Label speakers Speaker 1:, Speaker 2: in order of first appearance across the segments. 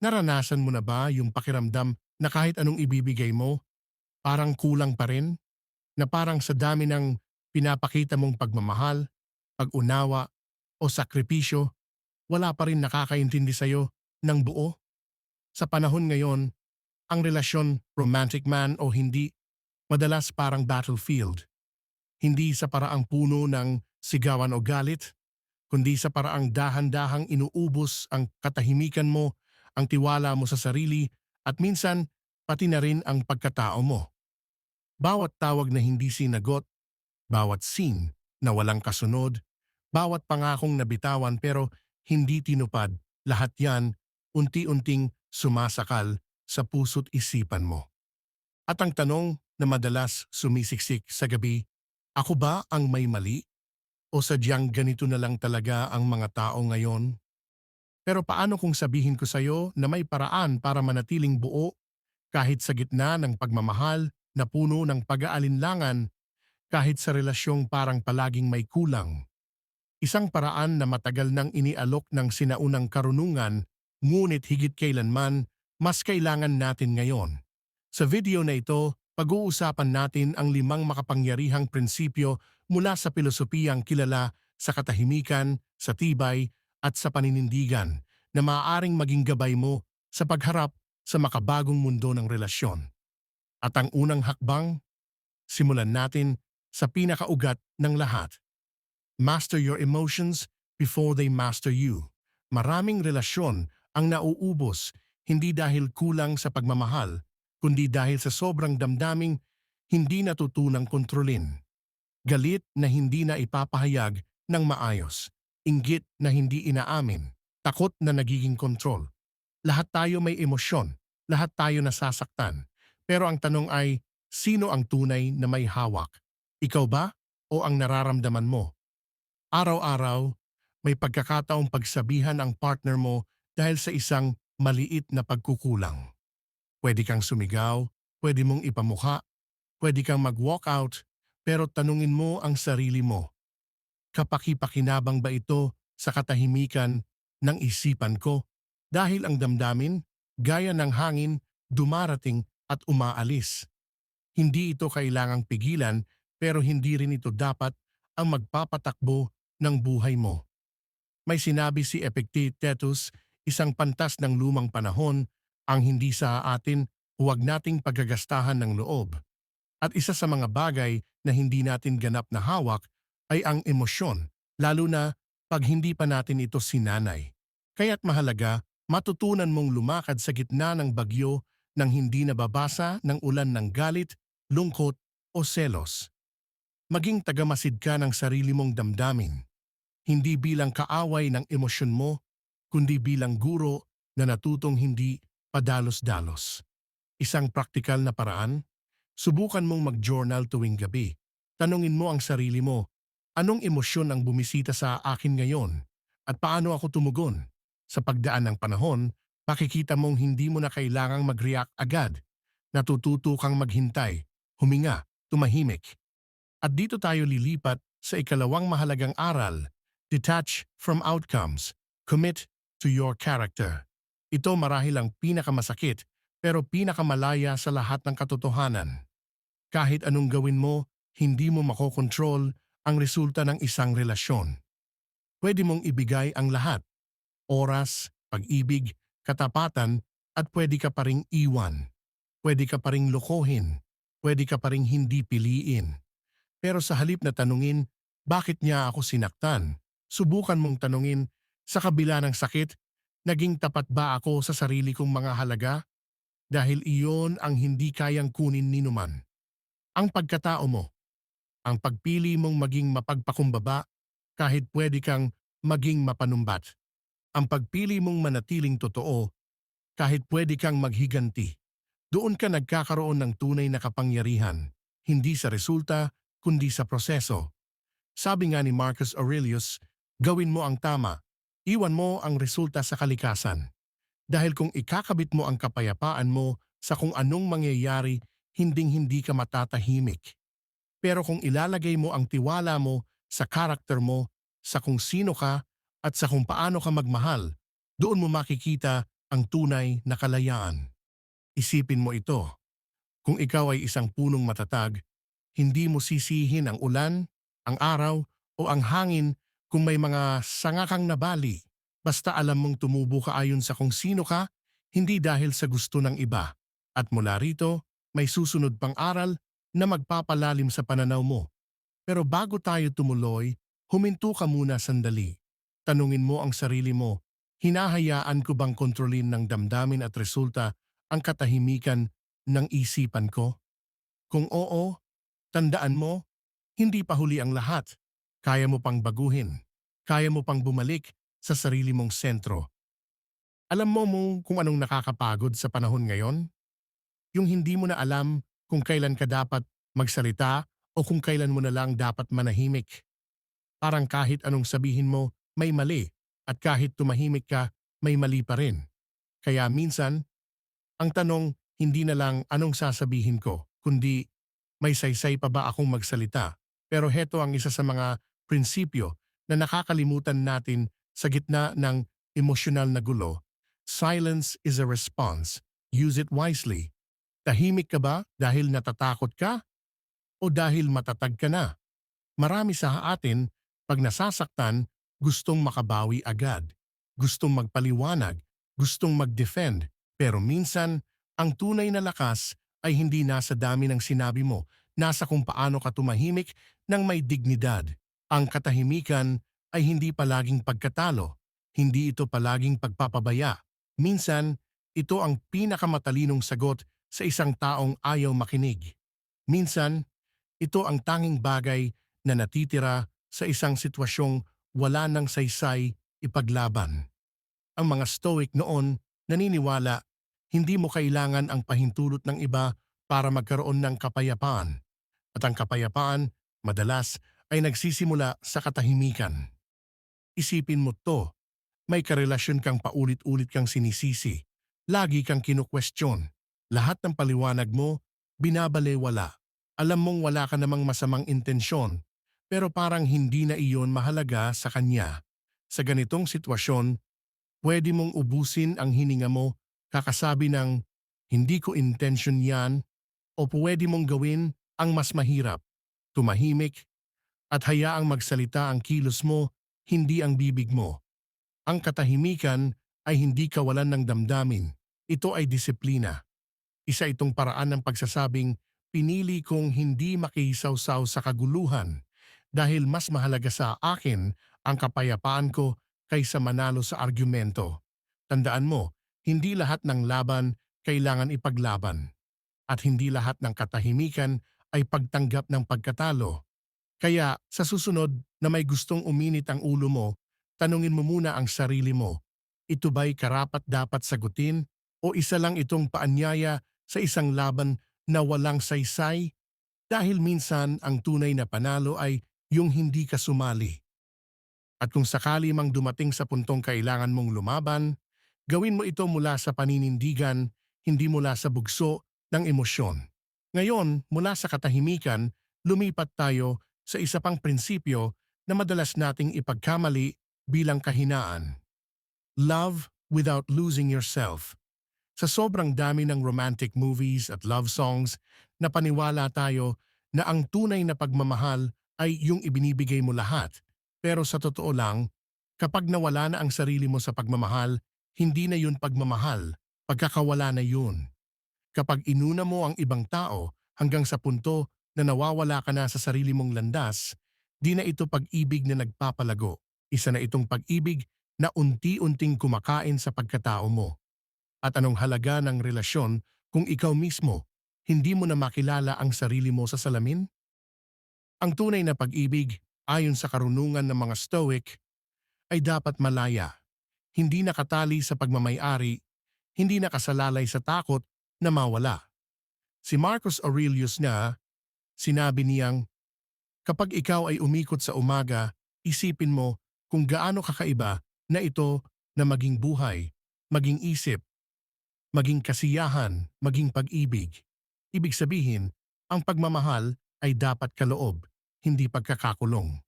Speaker 1: Naranasan mo na ba yung pakiramdam na kahit anong ibibigay mo, parang kulang pa rin? Na parang sa dami ng pinapakita mong pagmamahal, pag-unawa, o sakripisyo, wala pa rin nakakaintindi sa'yo ng buo? Sa panahon ngayon, ang relasyon romantic man o hindi, madalas parang battlefield. Hindi sa paraang puno ng sigawan o galit, kundi sa paraang dahan-dahang inuubos ang katahimikan mo, ang tiwala mo sa sarili, at minsan pati na rin ang pagkatao mo. Bawat tawag na hindi sinagot, bawat scene na walang kasunod, bawat pangakong nabitawan pero hindi tinupad, lahat yan unti-unting sumasakal sa puso't isipan mo. At ang tanong na madalas sumisiksik sa gabi, ako ba ang may mali? O sadyang ganito na lang talaga ang mga tao ngayon? Pero paano kung sabihin ko sa'yo na may paraan para manatiling buo kahit sa gitna ng pagmamahal na puno ng pag-aalinlangan kahit sa relasyong parang palaging may kulang? Isang paraan na matagal nang inialok ng sinaunang karunungan ngunit higit kailanman mas kailangan natin ngayon. Sa video na ito, pag-uusapan natin ang limang makapangyarihang prinsipyo mula sa pilosopiyang kilala sa katahimikan, sa tibay, at sa paninindigan na maaaring maging gabay mo sa pagharap sa makabagong mundo ng relasyon. At ang unang hakbang, simulan natin sa pinakaugat ng lahat. Master your emotions before they master you. Maraming relasyon ang nauubos hindi dahil kulang sa pagmamahal, kundi dahil sa sobrang damdaming hindi natutunang kontrolin. Galit na hindi na ipapahayag ng maayos, inggit na hindi inaamin, takot na nagiging kontrol. Lahat tayo may emosyon, lahat tayo nasasaktan. Pero ang tanong ay, sino ang tunay na may hawak? Ikaw ba o ang nararamdaman mo? Araw-araw, may pagkakataong pagsabihan ang partner mo dahil sa isang maliit na pagkukulang. Pwede kang sumigaw, pwede mong ipamukha, pwede kang mag-walk out, pero tanungin mo ang sarili mo. Kapaki-pakinabang ba ito sa katahimikan ng isipan ko? Dahil ang damdamin, gaya ng hangin, dumarating at umaalis. Hindi ito kailangang pigilan pero hindi rin ito dapat ang magpapatakbo ng buhay mo. May sinabi si Epictetus, isang pantas ng lumang panahon, ang hindi sa atin, huwag nating paggagastahan ng loob. At isa sa mga bagay na hindi natin ganap na hawak ay ang emosyon, lalo na pag hindi pa natin ito sinanay. Kaya't mahalaga, matutunan mong lumakad sa gitna ng bagyo nang hindi nababasa ng ulan ng galit, lungkot o selos. Maging tagamasid ka ng sarili mong damdamin. Hindi bilang kaaway ng emosyon mo, kundi bilang guro na natutong hindi padalos-dalos. Isang praktikal na paraan, subukan mong mag-journal tuwing gabi. Tanungin mo ang sarili mo, anong emosyon ang bumisita sa akin ngayon at paano ako tumugon? Sa pagdaan ng panahon, makikita mong hindi mo na kailangang mag-react agad. Natututo kang maghintay, huminga, tumahimik. At dito tayo lilipat sa ikalawang mahalagang aral, detach from outcomes, commit to your character. Ito marahil ang pinakamasakit pero pinakamalaya sa lahat ng katotohanan. Kahit anong gawin mo, hindi mo makokontrol ang resulta ng isang relasyon. Pwede mong ibigay ang lahat, oras, pag-ibig, katapatan, at pwede ka pa ring iwan. Pwede ka pa ring lokohin. Pwede ka pa ring hindi piliin. Pero sa halip na tanungin, bakit niya ako sinaktan? Subukan mong tanungin, sa kabila ng sakit, naging tapat ba ako sa sarili kong mga halaga? Dahil iyon ang hindi kayang kunin ni numan. Ang pagkatao mo, ang pagpili mong maging mapagpakumbaba kahit pwede kang maging mapanumbat. Ang pagpili mong manatiling totoo kahit pwede kang maghiganti. Doon ka nagkakaroon ng tunay na kapangyarihan, hindi sa resulta kundi sa proseso. Sabi nga ni Marcus Aurelius, gawin mo ang tama, iwan mo ang resulta sa kalikasan. Dahil kung ikakabit mo ang kapayapaan mo sa kung anong mangyayari, hinding-hindi ka matatahimik. Pero kung ilalagay mo ang tiwala mo sa karakter mo, sa kung sino ka at sa kung paano ka magmahal, doon mo makikita ang tunay na kalayaan. Isipin mo ito. Kung ikaw ay isang punong matatag, hindi mo sisihin ang ulan, ang araw, o ang hangin kung may mga sanga kang nabali. Basta alam mong tumubo ka ayon sa kung sino ka, hindi dahil sa gusto ng iba. At mula rito, may susunod pang aral na magpapalalim sa pananaw mo. Pero bago tayo tumuloy, huminto ka muna sandali. Tanungin mo ang sarili mo, hinahayaan ko bang kontrolin ng damdamin at resulta ang katahimikan ng isipan ko? Kung oo, tandaan mo, hindi pa huli ang lahat. Kaya mo pang baguhin. Kaya mo pang bumalik sa sarili mong sentro. Alam mo mo kung anong nakakapagod sa panahon ngayon? Yung hindi mo na alam kung kailan ka dapat magsalita o kung kailan mo na lang dapat manahimik. Parang kahit anong sabihin mo, may mali at kahit tumahimik ka, may mali pa rin. Kaya minsan, ang tanong hindi na lang anong sasabihin ko, kundi may saysay pa ba akong magsalita. Pero heto ang isa sa mga prinsipyo na nakakalimutan natin sa gitna ng emosyonal na gulo. Silence is a response. Use it wisely. Tahimik ka ba dahil natatakot ka? O dahil matatag ka na? Marami sa atin, pag nasasaktan, gustong makabawi agad. Gustong magpaliwanag, gustong mag-defend. Pero minsan, ang tunay na lakas ay hindi nasa dami ng sinabi mo, nasa kung paano ka tumahimik ng may dignidad. Ang katahimikan ay hindi palaging pagkatalo, hindi ito palaging pagpapabaya. Minsan, ito ang pinakamatalinong sagot sa isang taong ayaw makinig. Minsan, ito ang tanging bagay na natitira sa isang sitwasyong wala ng saysay ipaglaban. Ang mga stoic noon naniniwala hindi mo kailangan ang pahintulot ng iba para magkaroon ng kapayapaan. At ang kapayapaan, madalas, ay nagsisimula sa katahimikan. Isipin mo to, may karelasyon kang paulit-ulit kang sinisisi, lagi kang kinukwestiyon, lahat ng paliwanag mo, binabalewala. Alam mong wala ka namang masamang intensyon, pero parang hindi na iyon mahalaga sa kanya. Sa ganitong sitwasyon, pwede mong ubusin ang hininga mo, kakasabi ng, hindi ko intention yan, o pwede mong gawin ang mas mahirap, tumahimik, at hayaang magsalita ang kilos mo, hindi ang bibig mo. Ang katahimikan ay hindi kawalan ng damdamin. Ito ay disiplina. Isa itong paraan ng pagsasabing, pinili kong hindi makisawsaw sa kaguluhan dahil mas mahalaga sa akin ang kapayapaan ko kaysa manalo sa argumento. Tandaan mo, hindi lahat ng laban kailangan ipaglaban. At hindi lahat ng katahimikan ay pagtanggap ng pagkatalo. Kaya sa susunod na may gustong uminit ang ulo mo, tanungin mo muna ang sarili mo. Ito ba'y karapat dapat sagutin o isa lang itong paanyaya sa isang laban na walang saysay? Dahil minsan ang tunay na panalo ay yung hindi ka sumali. At kung sakali mang dumating sa puntong kailangan mong lumaban, gawin mo ito mula sa paninindigan, hindi mula sa bugso ng emosyon. Ngayon, mula sa katahimikan, lumipat tayo sa isa pang prinsipyo na madalas nating ipagkamali bilang kahinaan. Love without losing yourself. Sa sobrang dami ng romantic movies at love songs, napaniwala tayo na ang tunay na pagmamahal ay yung ibinibigay mo lahat. Pero sa totoo lang, kapag nawala na ang sarili mo sa pagmamahal, hindi na yun pagmamahal, pagkakawala na yun. Kapag inuna mo ang ibang tao hanggang sa punto na nawawala ka na sa sarili mong landas, di na ito pag-ibig na nagpapalago. Isa na itong pag-ibig na unti-unting kumakain sa pagkatao mo. At anong halaga ng relasyon kung ikaw mismo hindi mo na makilala ang sarili mo sa salamin? Ang tunay na pag-ibig, ayon sa karunungan ng mga Stoic, ay dapat malaya, hindi nakatali sa pagmamayari, hindi nakasalalay sa takot na mawala. Si Marcus Aurelius nga, sinabi niyang, Kapag ikaw ay umikot sa umaga, isipin mo kung gaano kakaiba na ito na maging buhay, maging isip, maging kasiyahan, maging pag-ibig. Ibig sabihin, ang pagmamahal ay dapat kaloob, hindi pagkakakulong.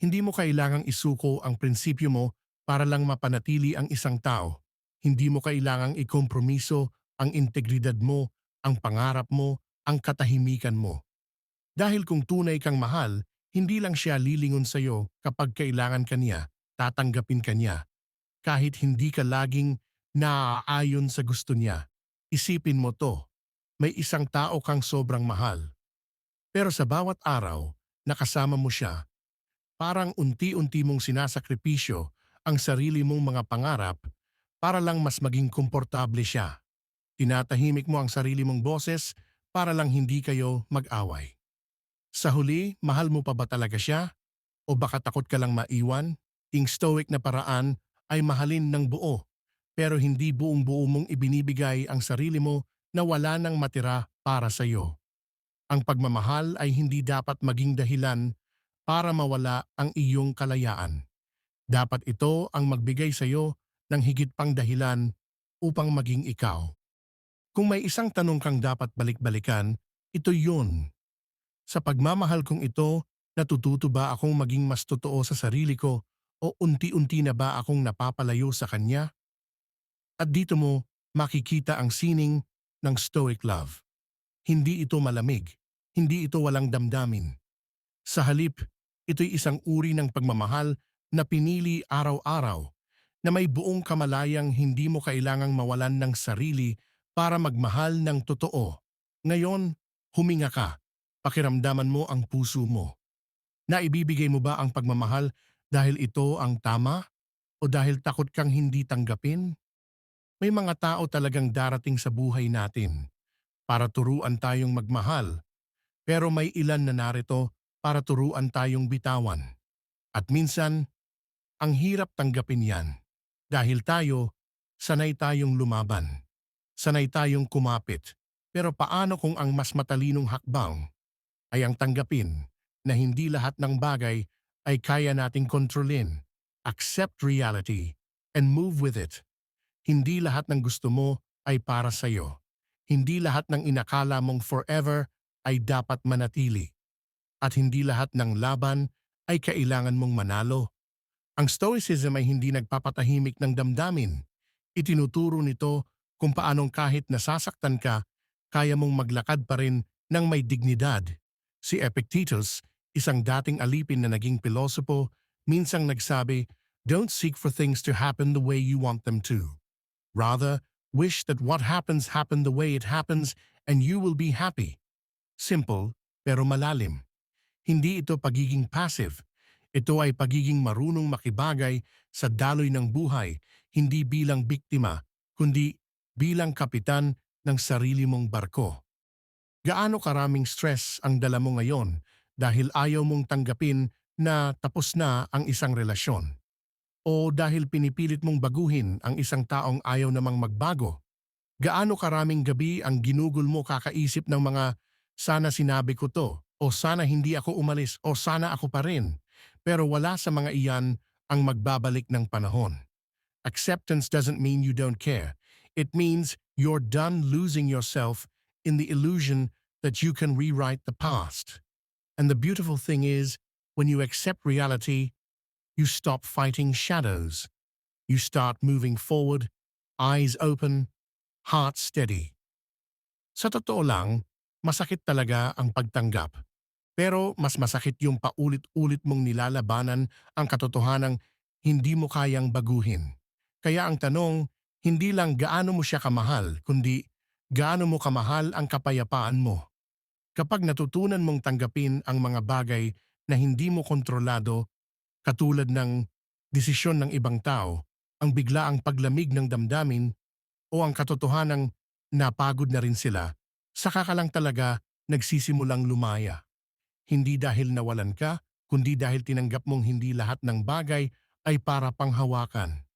Speaker 1: Hindi mo kailangang isuko ang prinsipyo mo para lang mapanatili ang isang tao. Hindi mo kailangang ikompromiso ang integridad mo, ang pangarap mo, ang katahimikan mo. Dahil kung tunay kang mahal, hindi lang siya lilingon sa'yo kapag kailangan ka niya, tatanggapin ka niya. Kahit hindi ka laging naaayon sa gusto niya. Isipin mo to, may isang tao kang sobrang mahal. Pero sa bawat araw, nakasama mo siya, parang unti-unti mong sinasakripisyo ang sarili mong mga pangarap para lang mas maging komportable siya. Tinatahimik mo ang sarili mong boses para lang hindi kayo mag-away. Sa huli, mahal mo pa ba talaga siya? O baka takot ka lang maiwan? Ting stoic na paraan ay mahalin ng buo, pero hindi buong buo mong ibinibigay ang sarili mo na wala nang matira para sa iyo. Ang pagmamahal ay hindi dapat maging dahilan para mawala ang iyong kalayaan. Dapat ito ang magbigay sa iyo ng higit pang dahilan upang maging ikaw. Kung may isang tanong kang dapat balik-balikan, ito yun. Sa pagmamahal kong ito, natututo ba akong maging mas totoo sa sarili ko o unti-unti na ba akong napapalayo sa kanya? At dito mo makikita ang sining ng stoic love. Hindi ito malamig, hindi ito walang damdamin. Sa halip, ito'y isang uri ng pagmamahal na pinili araw-araw na may buong kamalayang hindi mo kailangang mawalan ng sarili para magmahal ng totoo. Ngayon, huminga ka. Pakiramdaman mo ang puso mo. Naibibigay mo ba ang pagmamahal dahil ito ang tama o dahil takot kang hindi tanggapin? May mga tao talagang darating sa buhay natin para turuan tayong magmahal, pero may ilan na narito para turuan tayong bitawan. At minsan, ang hirap tanggapin yan dahil tayo, sanay tayong lumaban. Sanay tayong kumapit. Pero paano kung ang mas matalinong hakbang ay ang tanggapin na hindi lahat ng bagay ay kaya nating kontrolin, accept reality, and move with it. Hindi lahat ng gusto mo ay para sa iyo. Hindi lahat ng inakala mong forever ay dapat manatili. At hindi lahat ng laban ay kailangan mong manalo. Ang Stoicism ay hindi nagpapatahimik ng damdamin. Itinuturo nito kung paanong kahit nasasaktan ka, kaya mong maglakad pa rin ng may dignidad. Si Epictetus, isang dating alipin na naging pilosopo, minsang nagsabi, Don't seek for things to happen the way you want them to. Rather, wish that what happens happen the way it happens and you will be happy. Simple, pero malalim. Hindi ito pagiging passive. Ito ay pagiging marunong makibagay sa daloy ng buhay, hindi bilang biktima, kundi bilang kapitan ng sarili mong barko. Gaano karaming stress ang dala mo ngayon dahil ayaw mong tanggapin na tapos na ang isang relasyon? O dahil pinipilit mong baguhin ang isang taong ayaw namang magbago? Gaano karaming gabi ang ginugol mo kakaisip ng mga sana sinabi ko to, o sana hindi ako umalis, o sana ako pa rin. Pero wala sa mga iyan ang magbabalik ng panahon. Acceptance doesn't mean you don't care. It means you're done losing yourself in the illusion that you can rewrite the past. And the beautiful thing is, when you accept reality, you stop fighting shadows. You start moving forward, eyes open, heart steady. Sa totoo lang, masakit talaga ang pagtanggap. Pero mas masakit yung paulit-ulit mong nilalabanan ang katotohanang hindi mo kayang baguhin. Kaya ang tanong, hindi lang gaano mo siya kamahal, kundi gaano mo kamahal ang kapayapaan mo. Kapag natutunan mong tanggapin ang mga bagay na hindi mo kontrolado, katulad ng desisyon ng ibang tao, ang biglaang paglamig ng damdamin o ang katotohanang napagod na rin sila, saka ka lang talaga nagsisimulang lumaya. Hindi dahil nawalan ka, kundi dahil tinanggap mong hindi lahat ng bagay ay para panghawakan.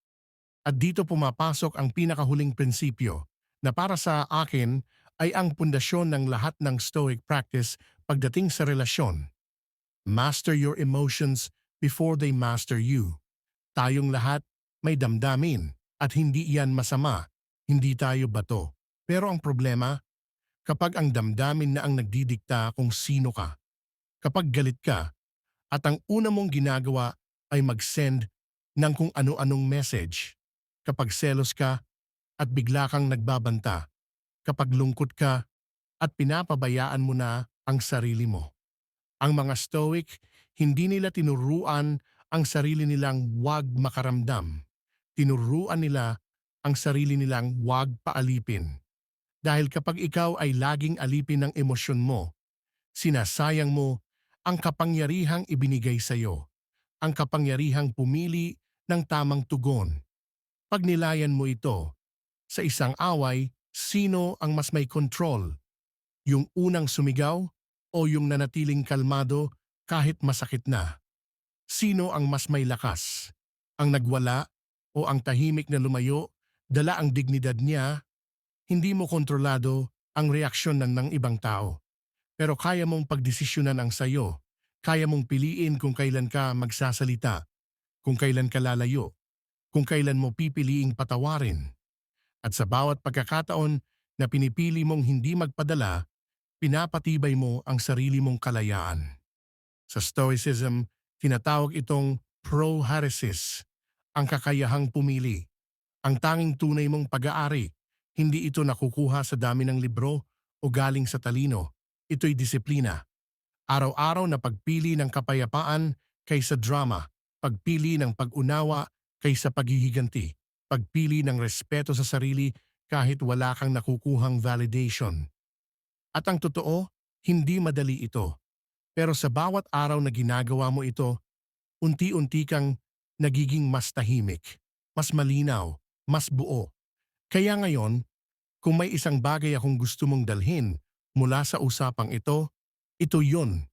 Speaker 1: At dito pumapasok ang pinakahuling prinsipyo na para sa akin ay ang pundasyon ng lahat ng Stoic practice pagdating sa relasyon. Master your emotions before they master you. Tayong lahat may damdamin at hindi iyan masama, hindi tayo bato. Pero ang problema, kapag ang damdamin na ang nagdidikta kung sino ka, kapag galit ka, at ang una mong ginagawa ay mag-send ng kung ano-anong message, Kapag selos ka, at bigla kang nagbabanta kapag lungkot ka at pinapabayaan mo na ang sarili mo. Ang mga stoic, hindi nila tinuruan ang sarili nilang wag makaramdam. Tinuruan nila ang sarili nilang wag paalipin. Dahil kapag ikaw ay laging alipin ng emosyon mo, sinasayang mo ang kapangyarihang ibinigay sa iyo, ang kapangyarihang pumili ng tamang tugon. Pag nilayan mo ito, sa isang away, sino ang mas may control? Yung unang sumigaw o yung nanatiling kalmado kahit masakit na? Sino ang mas may lakas? Ang nagwala o ang tahimik na lumayo, dala ang dignidad niya, hindi mo kontrolado ang reaksyon ng, ng ibang tao. Pero kaya mong pagdesisyonan ang sayo, kaya mong piliin kung kailan ka magsasalita, kung kailan ka lalayo, kung kailan mo pipiliing patawarin. At sa bawat pagkakataon na pinipili mong hindi magpadala, pinapatibay mo ang sarili mong kalayaan. Sa Stoicism, tinatawag itong proharesis, ang kakayahang pumili. Ang tanging tunay mong pag-aari, hindi ito nakukuha sa dami ng libro o galing sa talino. Ito'y disiplina. Araw-araw na pagpili ng kapayapaan kaysa drama, pagpili ng pag-unawa kaysa paghihiganti, pagpili ng respeto sa sarili kahit wala kang nakukuhang validation. At ang totoo, hindi madali ito. Pero sa bawat araw na ginagawa mo ito, unti-unti kang nagiging mas tahimik, mas malinaw, mas buo. Kaya ngayon, kung may isang bagay akong gusto mong dalhin mula sa usapang ito, ito yon.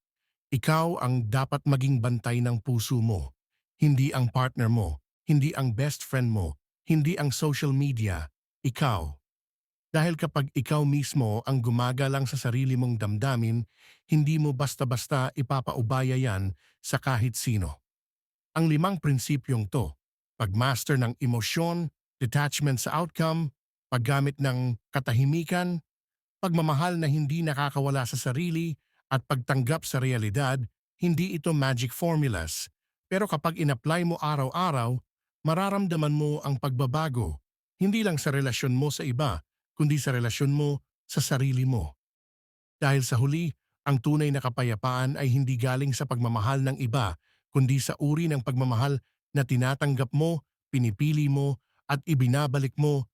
Speaker 1: Ikaw ang dapat maging bantay ng puso mo, hindi ang partner mo, hindi ang best friend mo, hindi ang social media, ikaw. Dahil kapag ikaw mismo ang gumagalang sa sarili mong damdamin, hindi mo basta-basta ipapaubaya yan sa kahit sino. Ang limang prinsipyong to, pagmaster ng emosyon, detachment sa outcome, paggamit ng katahimikan, pagmamahal na hindi nakakawala sa sarili, at pagtanggap sa realidad, hindi ito magic formulas. Pero kapag inapply mo araw-araw, mararamdaman mo ang pagbabago, hindi lang sa relasyon mo sa iba, kundi sa relasyon mo sa sarili mo. Dahil sa huli, ang tunay na kapayapaan ay hindi galing sa pagmamahal ng iba, kundi sa uri ng pagmamahal na tinatanggap mo, pinipili mo, at ibinabalik mo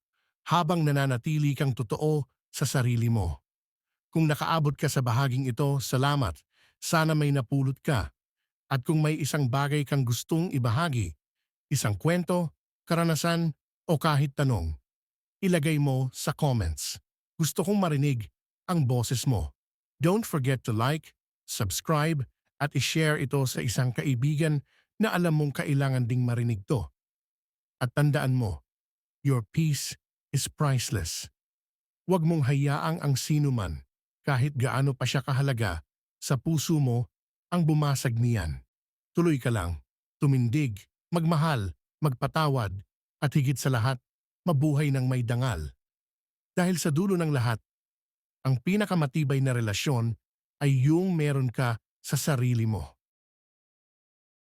Speaker 1: habang nananatili kang totoo sa sarili mo. Kung nakaabot ka sa bahaging ito, salamat. Sana may napulot ka. At kung may isang bagay kang gustong ibahagi, isang kwento, karanasan, o kahit tanong, ilagay mo sa comments. Gusto kong marinig ang boses mo. Don't forget to like, subscribe, at i-share ito sa isang kaibigan na alam mong kailangan ding marinig to. At tandaan mo, your peace is priceless. Huwag mong hayaang ang sino man, kahit gaano pa siya kahalaga, sa puso mo ang bumasag niyan. Tuloy ka lang, tumindig, magmahal, magpatawad, at higit sa lahat, mabuhay ng may dangal. Dahil sa dulo ng lahat, ang pinakamatibay na relasyon ay yung meron ka sa sarili mo.